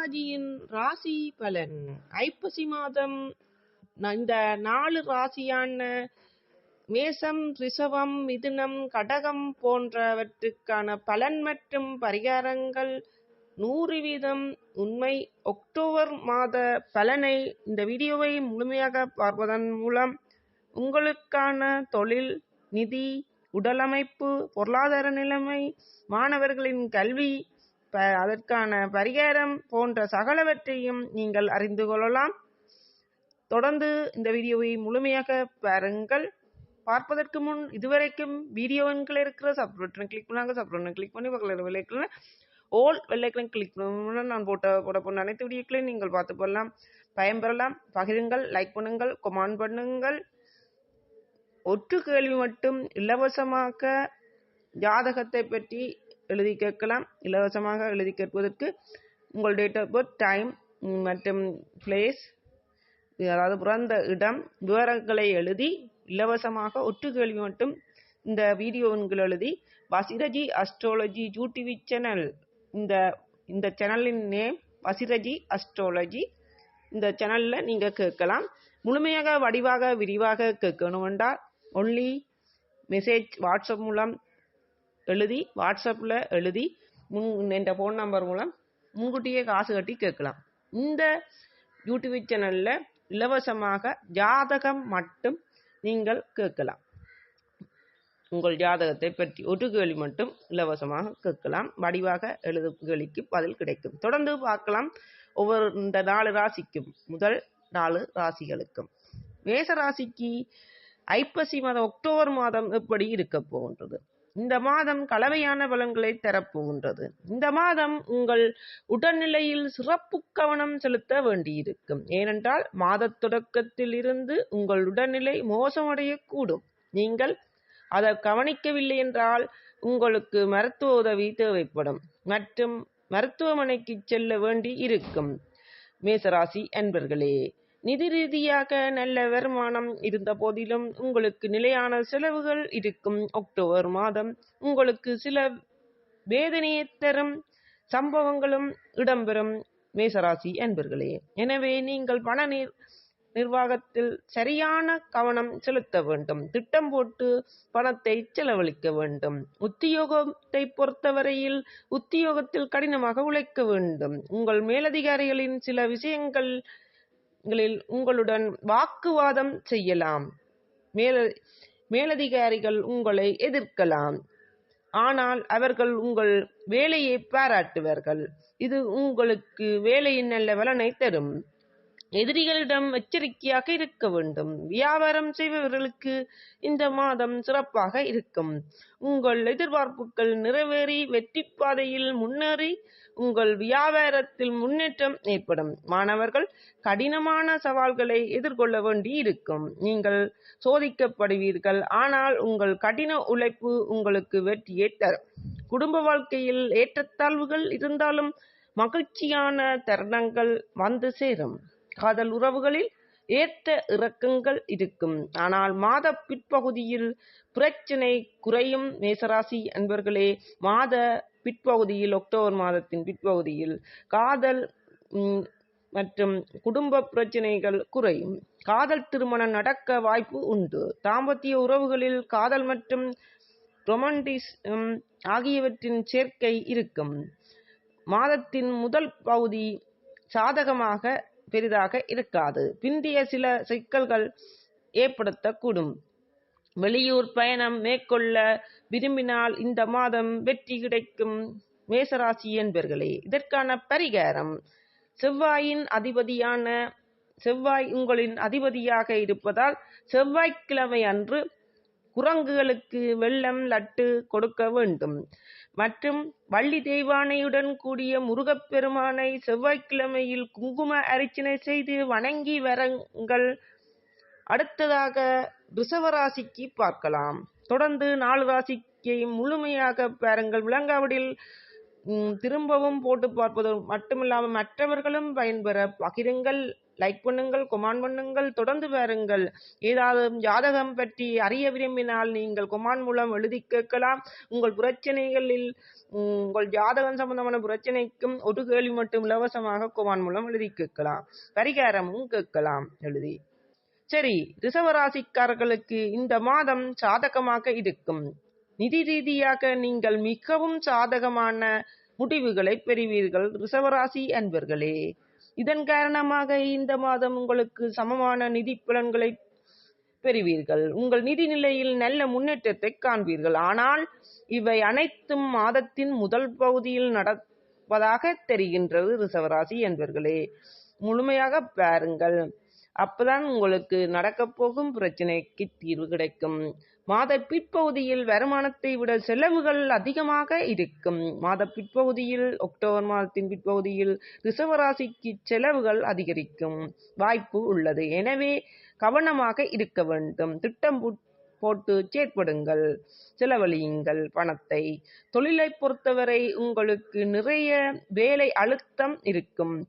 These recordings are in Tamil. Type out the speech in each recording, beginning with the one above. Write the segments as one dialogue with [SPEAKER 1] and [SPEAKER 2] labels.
[SPEAKER 1] ராசியின் ராசி பலன். ஐப்பசி மாதம் இந்த நாலு ராசியான மேசம் ரிஷபம் மிதுனம் கடகம் போன்றவற்றுக்கான பலன் மற்றும் பரிகாரங்கள் நூறு வீதம். உண்மை அக்டோபர் மாத பலனை இந்த வீடியோவை முழுமையாக பார்ப்பதன் மூலம் உங்களுக்கான தொழில் நிதி உடலமைப்பு பொருளாதார நிலைமை மாணவர்களின் கல்வி அதற்கான பரிகாரம் போன்ற சகலவற்றையும் நீங்கள் அறிந்து கொள்ளலாம். தொடர்ந்து இந்த வீடியோவை முழுமையாக பாருங்கள். பார்ப்பதற்கு முன் இதுவரைக்கும் வீடியோவில் இருக்கிற சப்ஸ்கிரைப் கிளிக் பண்ணாங்க. சப்ஸ்கிரைப் கிளிக் பண்ணி பக்கத்தில் விலைக்கல ஓல் வெள்ளைக்கலன் கிளிக் பண்ண நான் போட்ட போட போன அனைத்து வீடியோக்களையும் நீங்கள் பார்த்து போடலாம். பயன்பெறலாம். பகிருங்கள் லைக் பண்ணுங்கள் கொமான் பண்ணுங்கள். ஒற்று கேள்வி மட்டும் இலவசமாக ஜாதகத்தை பற்றி எழுதி கேட்கலாம். இலவசமாக எழுதி கேட்பதற்கு உங்கள் டேட் ஆஃப் பர்த் டைம் மற்றும் பிளேஸ் அதாவது பிறந்த இடம் விவரங்களை எழுதி இலவசமாக ஒற்று கேள்வி மட்டும் இந்த வீடியோவில் எழுதி வசிரஜி அஸ்ட்ராலஜி யூடிவி சேனல் இந்த இந்த சேனலின் நேம் வசிரஜி அஸ்ட்ராலஜி இந்த சேனலில் நீங்கள் கேட்கலாம். முழுமையாக வடிவாக விரிவாக கேட்கணுமெண்டா ஒன்லி மெசேஜ் வாட்ஸ்அப் மூலம் எழுதி வாட்ஸ்அப்பில் எழுதி முன் என்ற ஃபோன் நம்பர் மூலம் முன்கூட்டியே காசு கட்டி கேட்கலாம். இந்த யூடியூப் சேனலில் இலவசமாக ஜாதகம் மட்டும் நீங்கள் கேட்கலாம். உங்கள் ஜாதகத்தை பற்றி ஒரு கேள்வி மட்டும் இலவசமாக கேட்கலாம். வடிவாக எழுதும் கேள்விக்கு பதில் கிடைக்கும். தொடர்ந்து பார்க்கலாம். ஒவ்வொரு இந்த நாலு ராசிக்கும் முதல் நாலு ராசிகளுக்கும். மேச ராசிக்கு ஐப்பசி மாதம் அக்டோபர் மாதம் எப்படி இருக்க போகின்றது? இந்த மாதம் கலவையான பலன்களை தரப்போகின்றது இந்த மாதம் உங்கள் உடல்நிலையில் சிறப்பு கவனம் செலுத்த வேண்டியிருக்கும். ஏனென்றால் மாதத் தொடக்கத்தில் இருந்து உங்கள் உடல்நிலை மோசமடையக்கூடும். நீங்கள் அதை கவனிக்கவில்லை என்றால் உங்களுக்கு மருத்துவ உதவி தேவைப்படும். மற்றும் மருத்துவமனைக்கு செல்ல வேண்டி இருக்கும் மேசராசி அன்பர்களே நிதி ரீதியாக நல்ல வருமானம் இருந்த போதிலும் உங்களுக்கு நிலையான செலவுகள் இருக்கும் அக்டோபர் மாதம். உங்களுக்கு சில வேதனையை தரும் சம்பவங்களும் இடம்பெறும் மேசராசி என்பர்களே எனவே நீங்கள் பண நீர் நிர்வாகத்தில் சரியான கவனம் செலுத்த வேண்டும். திட்டம் போட்டு பணத்தை செலவழிக்க வேண்டும். உத்தியோகத்தை பொறுத்தவரையில் உத்தியோகத்தில் கடினமாக உழைக்க வேண்டும். உங்கள் மேலதிகாரிகளின் சில விஷயங்கள் களில் உங்களுடன் வாக்குவாதம் செய்யலாம். மேல மேலதிகாரிகள் உங்களை எதிர்க்கலாம். ஆனால் அவர்கள் உங்கள் வேலையை பாராட்டுவார்கள். இது உங்களுக்கு வேலையின் நல்ல பலனை தரும். எதிரிகளிடம் எச்சரிக்கையாக இருக்க வேண்டும். வியாபாரம் செய்பவர்களுக்கு இந்த மாதம் சிறப்பாக இருக்கும். உங்கள் எதிர்பார்ப்புகள் நிறைவேறி வெற்றி பாதையில் முன்னேறி உங்கள் வியாபாரத்தில் முன்னேற்றம் ஏற்படும். மாணவர்கள் கடினமான சவால்களை எதிர்கொள்ள வேண்டி இருக்கும் நீங்கள் சோதிக்கப்படுவீர்கள். ஆனால் உங்கள் கடின உழைப்பு உங்களுக்கு வெற்றியை தரும். குடும்ப வாழ்க்கையில் ஏற்றத்தாழ்வுகள் இருந்தாலும் மகிழ்ச்சியான தருணங்கள் வந்து சேரும். காதல் உறவுகளில் ஏற்ற இறக்கங்கள் இருக்கும். ஆனால் மாத பிற்பகுதியில் பிரச்சனை குறையும். மேசராசி அன்பர்களே மாத பிற்பகுதியில் அக்டோபர் மாதத்தின் பிற்பகுதியில் காதல் மற்றும் குடும்ப பிரச்சனைகள் குறையும். காதல் திருமணம் நடக்க வாய்ப்பு உண்டு. தாம்பத்திய உறவுகளில் காதல் மற்றும் ரொமான்டிஸ் ஆகியவற்றின் சேர்க்கை இருக்கும். மாதத்தின் முதல் பகுதி சாதகமாக பெரிதாக இருக்காது. பிந்திய சில சிக்கல்கள் ஏற்படுத்தக்கூடும். வெளியூர் பயணம் மேற்கொள்ள விரும்பினால் இந்த மாதம் வெற்றி கிடைக்கும். மேசராசி என்பர்களே இதற்கான பரிகாரம். செவ்வாயின் அதிபதியான செவ்வாய் உங்களின் அதிபதியாக இருப்பதால் செவ்வாய்க்கிழமை அன்று குரங்குகளுக்கு வெள்ளம் லட்டு கொடுக்க வேண்டும். மற்றும் வள்ளி தெய்வானையுடன் கூடிய முருகப்பெருமானை செவ்வாய்க்கிழமையில் குங்கும அரிச்சனை செய்து வணங்கி வரங்கள் அடுத்ததாக ரிஷவராசிக்கு பார்க்கலாம். தொடர்ந்து நாலு ராசிக்கையும் முழுமையாக பாருங்கள். விளங்காவிடில் திரும்பவும் போட்டு பார்ப்பது மட்டுமில்லாமல் மற்றவர்களும் பயன்பெற பகிருங்கள். லைக் பண்ணுங்கள் கொமான் பண்ணுங்கள் தொடர்ந்து பாருங்கள். ஏதாவது ஜாதகம் பற்றி அறிய விரும்பினால் நீங்கள் கொமான் மூலம் எழுதி கேட்கலாம். உங்கள் பிரச்சனைகளில் உங்கள் ஜாதகம் சம்பந்தமான பிரச்சனைக்கும் ஒரு கேள்வி மட்டும் இலவசமாக கொமான் மூலம் எழுதி கேட்கலாம். பரிகாரமும் கேட்கலாம். எழுதி சரி ரிசவராசிக்காரர்களுக்கு இந்த மாதம் சாதகமாக இருக்கும். நிதி ரீதியாக நீங்கள் மிகவும் சாதகமான முடிவுகளை பெறுவீர்கள் ரிசவராசி அன்பர்களே. இதன் காரணமாக இந்த மாதம் உங்களுக்கு சமமான நிதி பலன்களை பெறுவீர்கள். உங்கள் நிதி நிலையில் நல்ல முன்னேற்றத்தை காண்பீர்கள். ஆனால் இவை அனைத்தும் மாதத்தின் முதல் பகுதியில் நடப்பதாக தெரிகின்றது ரிசவராசி என்பர்களே முழுமையாக பாருங்கள். அப்பதான் உங்களுக்கு நடக்கப் போகும் பிரச்சனைக்கு தீர்வு கிடைக்கும். மாத பிற்பகுதியில் வருமானத்தை விட செலவுகள் அதிகமாக இருக்கும். மாத பிற்பகுதியில் அக்டோபர் மாதத்தின் பிற்பகுதியில் ரிசவராசிக்கு செலவுகள் அதிகரிக்கும் வாய்ப்பு உள்ளது. எனவே கவனமாக இருக்க வேண்டும். திட்டம் போட்- போட்டு செயற்படுங்கள். செலவழியுங்கள் பணத்தை. தொழிலை பொறுத்தவரை உங்களுக்கு நிறைய வேலை அழுத்தம் இருக்கும்.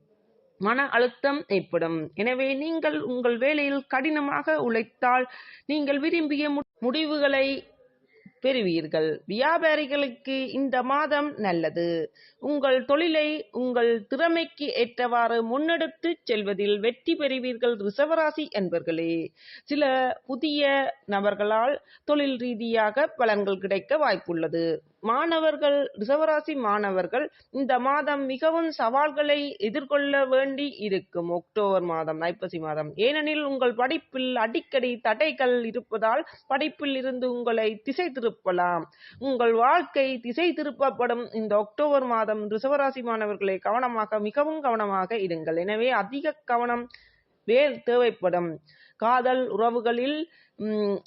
[SPEAKER 1] மன அழுத்தம் ஏற்படும். எனவே நீங்கள் உங்கள் வேலையில் கடினமாக உழைத்தால் நீங்கள் விரும்பிய மு- முடிவுகளை பெறுவீர்கள். வியாபாரிகளுக்கு இந்த மாதம் நல்லது. உங்கள் தொழிலை உங்கள் திறமைக்கு ஏற்றவாறு முன்னெடுத்துச் செல்வதில் வெற்றி பெறுவீர்கள் ரிசவராசி என்பர்களே. சில புதிய நபர்களால் தொழில் ரீதியாக பலன்கள் கிடைக்க வாய்ப்புள்ளது. மாணவர்கள் ரிசவராசி மாணவர்கள் இந்த மாதம் மிகவும் சவால்களை எதிர்கொள்ள வேண்டி இருக்கும். அக்டோபர் மாதம் ஐப்பசி மாதம். ஏனெனில் உங்கள் படிப்பில் அடிக்கடி தடைகள் இருப்பதால் படிப்பில் இருந்து உங்களை திசை திருப்பலாம். உங்கள் வாழ்க்கை திசை திருப்பப்படும். இந்த அக்டோபர் மாதம் ரிசவராசி மாணவர்களை கவனமாக மிகவும் கவனமாக இருங்கள். எனவே அதிக கவனம் வேர் தேவைப்படும். காதல் உறவுகளில்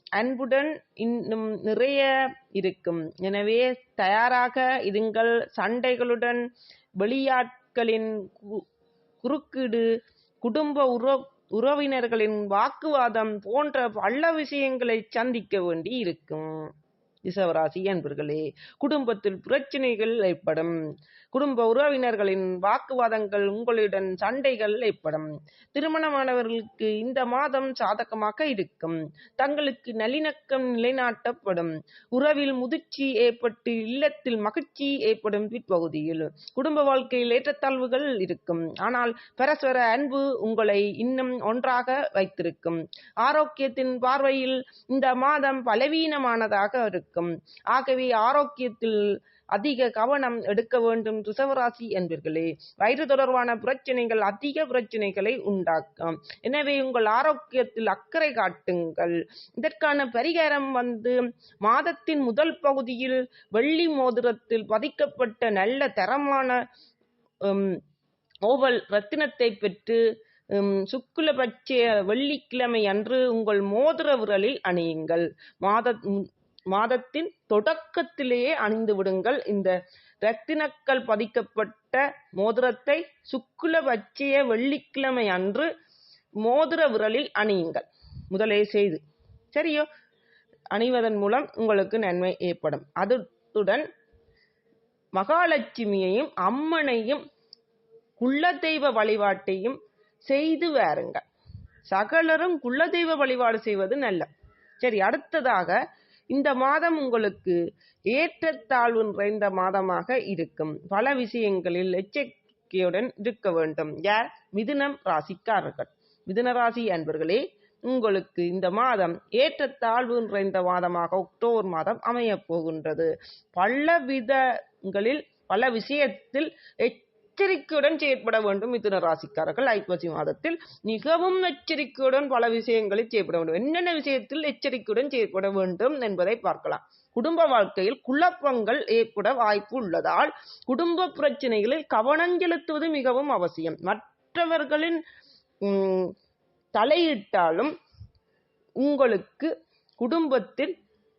[SPEAKER 1] அன்புடன் இன்னும் நிறைய இருக்கும். எனவே தயாராக இருங்கள். சண்டைகளுடன் வெளியாட்களின் கு- குறுக்கீடு குடும்ப உற உறவினர்களின் வாக்குவாதம் போன்ற பல விஷயங்களை சந்திக்க வேண்டி இருக்கும் ரிஷவராசி என்பர்களே குடும்பத்தில் பிரச்சனைகள் ஏற்படும். குடும்ப உறவினர்களின் வாக்குவாதங்கள் உங்களுடன் சண்டைகள் ஏற்படும். திருமணமானவர்களுக்கு இந்த மாதம் சாதகமாக இருக்கும். தங்களுக்கு நல்லிணக்கம் நிலைநாட்டப்படும். உறவில் முதிர்ச்சி ஏற்பட்டு இல்லத்தில் மகிழ்ச்சி ஏற்படும் பிற்பகுதியில் குடும்ப வாழ்க்கையில் ஏற்றத்தாழ்வுகள் இருக்கும். ஆனால் பரஸ்பர அன்பு உங்களை இன்னும் ஒன்றாக வைத்திருக்கும். ஆரோக்கியத்தின் பார்வையில் இந்த மாதம் பலவீனமானதாக இருக்கும். ஆகவே ஆரோக்கியத்தில் அதிக கவனம் எடுக்க வேண்டும் ரிசவராசி என்பர்களே. வயிறு தொடர்பான பிரச்சனைகள் அதிக பிரச்சனைகளை உண்டாக்கும். எனவே உங்கள் ஆரோக்கியத்தில் அக்கறை காட்டுங்கள். இதற்கான பரிகாரம் வந்து மாதத்தின் முதல் பகுதியில் வெள்ளி மோதிரத்தில் பதிக்கப்பட்ட நல்ல தரமான உம், ஓவல் ரத்தினத்தை பெற்று உம், சுக்குலபட்ச வெள்ளிக்கிழமை அன்று உங்கள் மோதிர விரலில் அணியுங்கள். மாத மாதத்தின் தொடக்கத்திலேயே அணிந்து விடுங்கள். இந்த ரத்தினக்கல் பதிக்கப்பட்ட மோதிரத்தை சுக்குல பச்சைய வெள்ளிக்கிழமை அன்று மோதிர விரலில் அணியுங்கள். முதலே செய்து சரியோ? அணிவதன் மூலம் உங்களுக்கு நன்மை ஏற்படும். அதுடன் மகாலட்சுமியையும் அம்மனையும் குலதெய்வ வழிபாட்டையும் செய்து வாருங்கள். சகலரும் குலதெய்வ வழிபாடு செய்வது நல்ல சரி அடுத்ததாக இந்த மாதம் உங்களுக்கு ஏற்றத்தாழ்வு நிறைந்த மாதமாக இருக்கும். பல விஷயங்களில் எச்சரிக்கையுடன் இருக்க வேண்டும். யார்? மிதுனம் ராசிக்காரர்கள். மிதுன ராசி அன்பர்களே உங்களுக்கு இந்த மாதம் ஏற்றத்தாழ்வு நிறைந்த மாதமாக அக்டோபர் மாதம் அமையப் போகின்றது. பல விதங்களில் பல விஷயத்தில் எச்சரிக்கையுடன் செயற்பட வேண்டும். மிதுன ராசிக்காரர்கள் ஐப்பசி மாதத்தில் மிகவும் எச்சரிக்கையுடன் பல விஷயங்களில் செயற்பட வேண்டும். என்னென்ன விஷயத்தில் எச்சரிக்கையுடன் செயற்பட வேண்டும் என்பதை பார்க்கலாம். குடும்ப வாழ்க்கையில் குழப்பங்கள் ஏற்பட வாய்ப்பு உள்ளதால் குடும்ப பிரச்சனைகளில் கவனம் செலுத்துவது மிகவும் அவசியம். மற்றவர்களின் தலையிட்டாலும் உங்களுக்கு குடும்பத்தில்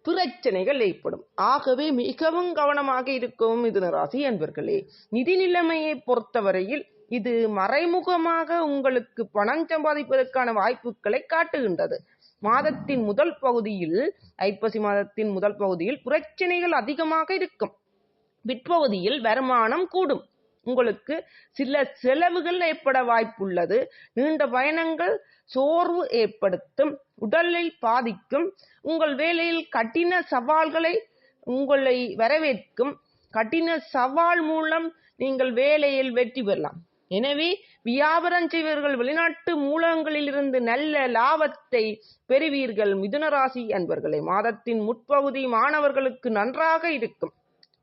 [SPEAKER 1] பிரச்சனைகள் ஏற்படும். ஆகவே மிகவும் கவனமாக இருக்கும் மிதுன ராசி அன்பர்களே நிதி நிலைமையை பொறுத்தவரையில் இது மறைமுகமாக உங்களுக்கு பணம் சம்பாதிப்பதற்கான வாய்ப்புகளை காட்டுகின்றது. மாதத்தின் முதல் பகுதியில் ஐப்பசி மாதத்தின் முதல் பகுதியில் பிரச்சனைகள் அதிகமாக இருக்கும். பிற்பகுதியில் வருமானம் கூடும். உங்களுக்கு சில செலவுகள் ஏற்பட வாய்ப்புள்ளது. நீண்ட பயணங்கள் சோர்வு ஏற்படுத்தும் உடலில் பாதிக்கும் உங்கள் வேலையில் கடின சவால்களை உங்களை வரவேற்கும். கடின சவால் மூலம் நீங்கள் வேலையில் வெற்றி பெறலாம். எனவே வியாபாரம் செய்வர்கள் வெளிநாட்டு மூலங்களிலிருந்து நல்ல லாபத்தை பெறுவீர்கள். மிதுன ராசி அன்பர்களே மாதத்தின் முற்பகுதி மாணவர்களுக்கு நன்றாக இருக்கும்.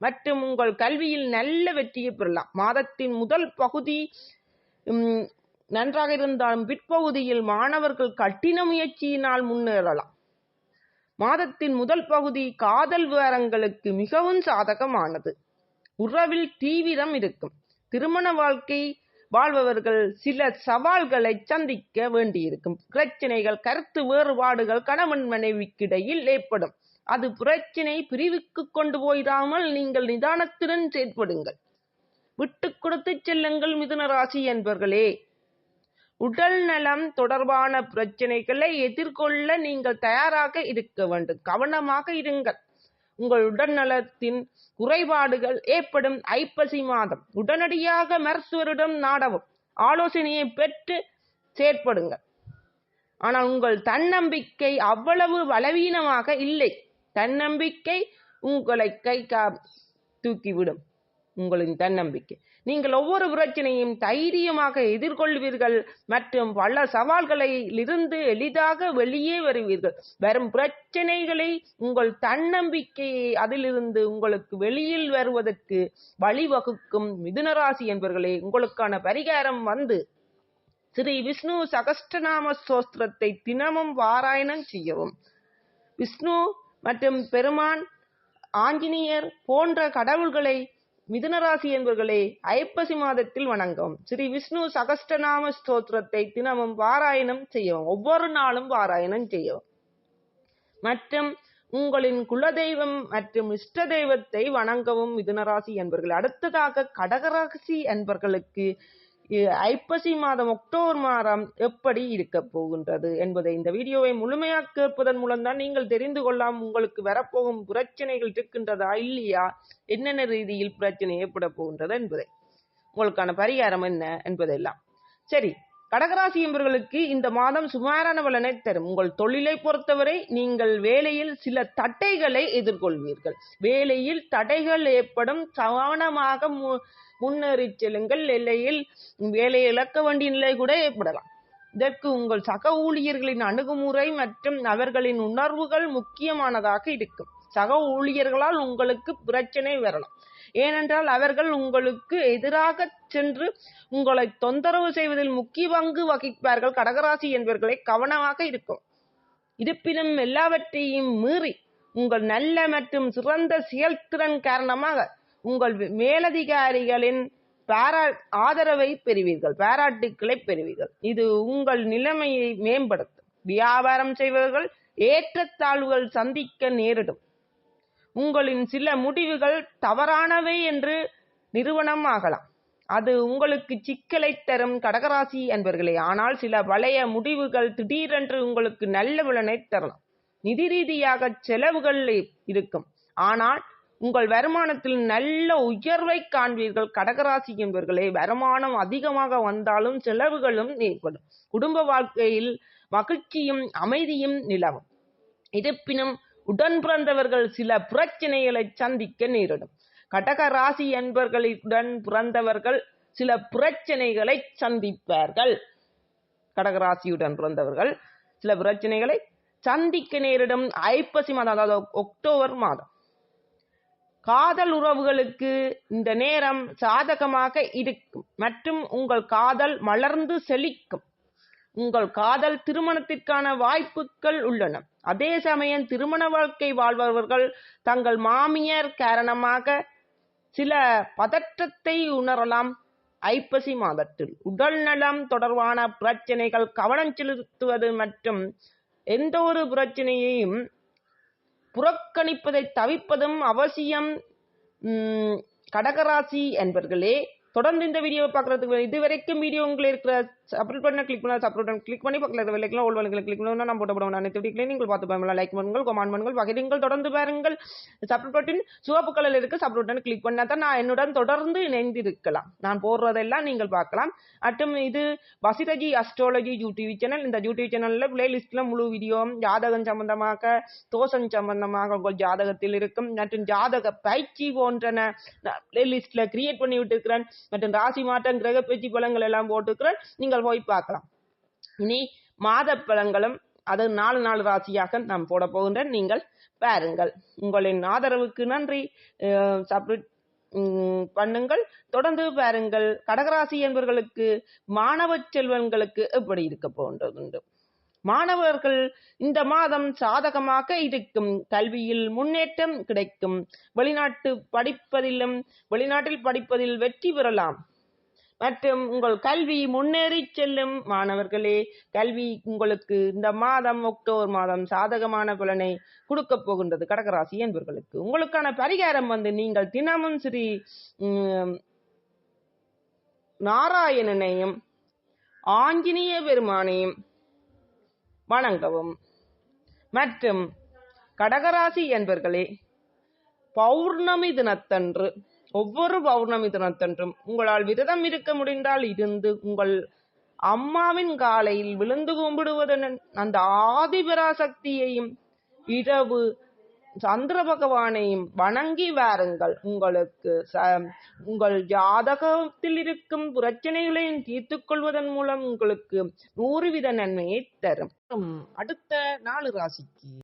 [SPEAKER 1] மற்றும் உங்கள் கல்வியில் நல்ல வெற்றியை பெறலாம். மாதத்தின் முதல் பகுதி நன்றாக இருந்தாலும் பிற்பகுதியில் மாணவர்கள் கடின முயற்சியினால் முன்னேறலாம். மாதத்தின் முதல் பகுதி காதல் விவரங்களுக்கு மிகவும் சாதகமானது. உறவில் தீவிரம் இருக்கும். திருமண வாழ்க்கை வாழ்பவர்கள் சில சவால்களை சந்திக்க வேண்டியிருக்கும். பிரச்சனைகள் கருத்து வேறுபாடுகள் கணவன் மனைவிக்கிடையில் ஏற்படும். அது பிரச்சனை பிரிவுக்கு கொண்டு போயிடாமல் நீங்கள் நிதானத்துடன் செயற்படுங்கள். விட்டு கொடுத்து செல்லுங்கள் மிதுன ராசி என்பர்களே. உடல் நலம் தொடர்பான பிரச்சனைகளை எதிர்கொள்ள நீங்கள் தயாராக இருக்க வேண்டும். கவனமாக இருங்கள். உங்கள் உடல் நலத்தின் குறைபாடுகள் ஏற்படும் ஐப்பசி மாதம். உடனடியாக மருத்துவரிடம் நாடவும். ஆலோசனையை பெற்று செயற்படுங்கள். ஆனால் உங்கள் தன்னம்பிக்கை அவ்வளவு பலவீனமாக இல்லை. தன்னம்பிக்கை உங்களை கை கா தூக்கிவிடும். உங்களின் தன்னம்பிக்கை. நீங்கள் ஒவ்வொரு பிரச்சனையும் தைரியமாக எதிர்கொள்வீர்கள் மற்றும் பல சவால்களிலிருந்து எளிதாக வெளியே வருவீர்கள். வரும் பிரச்சனைகளை உங்கள் தன்னம்பிக்கையை அதிலிருந்து உங்களுக்கு வெளியில் வருவதற்கு வழிவகுக்கும் மிதுனராசி என்பவர்களே உங்களுக்கான பரிகாரம் வந்து ஸ்ரீ விஷ்ணு சகஸ்டநாம சோஸ்திரத்தை தினமும் பாராயணம் செய்யவும். விஷ்ணு மற்றும் பெருமான் ஆஞ்சநேயர் போன்ற கடவுள்களை மிதுனராசி என்பவர்களே ஐப்பசி மாதத்தில் வணங்கும். ஸ்ரீ விஷ்ணு சகஸ்டநாம ஸ்தோத்திரத்தை தினமும் பாராயணம் செய்யவும். ஒவ்வொரு நாளும் பாராயணம் செய்யவும். மற்றும் உங்களின் குலதெய்வம் மற்றும் இஷ்ட தெய்வத்தை வணங்கவும் மிதுனராசி என்பர்கள். அடுத்ததாக கடகராசி என்பர்களுக்கு ஐப்பசி மாதம் அக்டோபர் மாதம் எப்படி இருக்க போகின்றது என்பதை இந்த வீடியோவை முழுமையாக கேட்பதன் மூலம் தான் நீங்கள் தெரிந்து கொள்ளலாம். உங்களுக்கு வரப்போகும் பிரச்சனைகள் இருக்கின்றதா இல்லையா? என்னென்ன ரீதியில் பிரச்சனை ஏற்பட போகின்றது என்பதை. உங்களுக்கான பரிகாரம் என்ன என்பதெல்லாம். சரி கடகராசி என்பவர்களுக்கு இந்த மாதம் சுமாரான பலனை தரும். உங்கள் தொழிலை பொறுத்தவரை நீங்கள் வேலையில் சில தட்டைகளை எதிர்கொள்வீர்கள். வேலையில் தடைகள் ஏற்படும். கவனமாக முன்னேறி செல்லுங்கள். எல்லையில் வேலை இழக்க வேண்டிய நிலை கூட ஏற்படலாம். இதற்கு உங்கள் சக ஊழியர்களின் அணுகுமுறை மற்றும் அவர்களின் உணர்வுகள் முக்கியமானதாக இருக்கும். சக ஊழியர்களால் உங்களுக்கு பிரச்சனை வரலாம். ஏனென்றால் அவர்கள் உங்களுக்கு எதிராக சென்று உங்களை தொந்தரவு செய்வதில் முக்கிய பங்கு வகிப்பார்கள். கடகராசி என்பவர்களை கவனமாக இருக்கும். இருப்பினும் எல்லாவற்றையும் மீறி உங்கள் நல்ல மற்றும் சிறந்த செயல்திறன் காரணமாக உங்கள் மேலதிகாரிகளின் பாரா ஆதரவை பெறுவீர்கள் பாராட்டுக்களை பெறுவீர்கள். இது உங்கள் நிலைமையை மேம்படுத்தும். வியாபாரம் செய்பவர்கள் ஏற்றத்தாழ்வுகள் சந்திக்க நேரிடும். உங்களின் சில முடிவுகள் தவறானவை என்று நிறுவனம் ஆகலாம். அது உங்களுக்கு சிக்கலை தரும். கடகராசி என்பர்களே ஆனால் சில பழைய முடிவுகள் திடீரென்று உங்களுக்கு நல்ல பலனை தரலாம். நிதி ரீதியாக செலவுகள் இருக்கும். ஆனால் உங்கள் வருமானத்தில் நல்ல உயர்வை காண்பீர்கள். கடகராசி என்பவர்களே வருமானம் அதிகமாக வந்தாலும் செலவுகளும் ஏற்படும். குடும்ப வாழ்க்கையில் மகிழ்ச்சியும் அமைதியும் நிலவும். இருப்பினும் உடன் பிறந்தவர்கள் சில பிரச்சனைகளை சந்திக்க நேரிடும். கடக ராசி என்பவர்களுடன் பிறந்தவர்கள் சில பிரச்சனைகளை சந்திப்பார்கள். கடகராசியுடன் பிறந்தவர்கள் சில பிரச்சனைகளை சந்திக்க நேரிடும். ஐப்பசி மாதம் அதாவது அக்டோபர் மாதம். காதல் உறவுகளுக்கு இந்த நேரம் சாதகமாக இருக்கும் மற்றும் உங்கள் காதல் மலர்ந்து செழிக்கும். உங்கள் காதல் திருமணத்திற்கான வாய்ப்புகள் உள்ளன. அதே சமயம் திருமண வாழ்க்கை வாழ்பவர்கள் தங்கள் மாமியார் காரணமாக சில பதற்றத்தை உணரலாம். ஐப்பசி மாதத்தில் உடல் நலம் தொடர்பான பிரச்சனைகள் கவனம் செலுத்துவது மற்றும் எந்த ஒரு பிரச்சனையையும் புறக்கணிப்பதை தவிர்ப்பதும் அவசியம். கடகராசி என்பர்களே தொடர்ந்து இந்த வீடியோ பார்க்கறதுக்கு இது வரைக்கும் வீடியோ உங்களுக்கு இருக்கிற சப்ரேட் பண்ண கிளிக் பண்ண அப்லோட் பண்ண கிளிக் பண்ணி பக்கத்தில் இதை விலைக்கெல்லாம் ஓல் வலைகளை கிளிக் பண்ணி நம்ம போட்ட போடுவோம் அனைத்து வீடியோக்களையும் நீங்கள் பார்த்து பாருங்கள் லைக் பண்ணுங்கள் கமெண்ட் பண்ணுங்கள் பகிருங்கள் தொடர்ந்து பாருங்கள். சப்ரேட் பட்டின் சிவப்பு கலர் இருக்கு சப்ரேட் பட்டன் கிளிக் பண்ணா தான் நான் என்னுடன் தொடர்ந்து இணைந்து இருக்கலாம் நான் போடுறதெல்லாம் நீங்கள் பார்க்கலாம். மற்றும் இது வசிரஜி அஸ்ட்ராலஜி யூடியூப் சேனல் இந்த யூடியூப் சேனல்ல பிளேலிஸ்ட்ல முழு வீடியோ ஜாதகம் சம்பந்தமாக தோஷம் சம்பந்தமாக உங்கள் ஜாதகத்தில் இருக்கும். மற்றும் ஜாதக பயிற்சி போன்றன பிளேலிஸ்ட்ல கிரியேட் பண்ணி விட்டுருக்கிறேன். மற்றும் ராசி மாற்றம் கிரக பேச்சு பலங்கள் எல்லாம் போட்டுக்கிறேன் நீங்கள் போய் பார்க்கலாம். இனி மாத பழங்களும் அது நாலு நாலு ராசியாக நான் போட போகின்றேன் நீங்கள் பாருங்கள். உங்களின் ஆதரவுக்கு நன்றி. சப்ரிட் பண்ணுங்கள். தொடர்ந்து பாருங்கள். கடகராசி என்பவர்களுக்கு மாணவ செல்வங்களுக்கு எப்படி இருக்க போன்றதுண்டு மாணவர்கள் இந்த மாதம் சாதகமாக இருக்கும். கல்வியில் முன்னேற்றம் கிடைக்கும். வெளிநாட்டு படிப்பதிலும் வெளிநாட்டில் படிப்பதில் வெற்றி பெறலாம். மற்றும் உங்கள் கல்வி முன்னேறி செல்லும் மாணவர்களே கல்வி உங்களுக்கு இந்த மாதம் அக்டோபர் மாதம் சாதகமான பலனை கொடுக்க போகின்றது. கடகராசி என்பவர்களுக்கு உங்களுக்கான பரிகாரம் வந்து நீங்கள் தினமும் ஸ்ரீ உம், நாராயணனையும் ஆஞ்சநேய பெருமானையும் வணங்கவும். மற்றும் கடகராசி என்பர்களே பௌர்ணமி தினத்தன்று ஒவ்வொரு பௌர்ணமி தினத்தன்றும் உங்களால் விரதம் இருக்க முடிந்தால் இருந்து உங்கள் அம்மாவின் காலையில் விழுந்து கும்பிடுவதன் அந்த ஆதிபராசக்தியையும் இரவு சந்திர பகவானையும் வணங்கி வாருங்கள். உங்களுக்கு ச- உங்கள் ஜாதகத்தில் இருக்கும் பிரச்சனைகளையும் தீர்த்து கொள்வதன் மூலம் உங்களுக்கு நூறு வித நன்மையை தரும். அடுத்த நாலு ராசிக்கு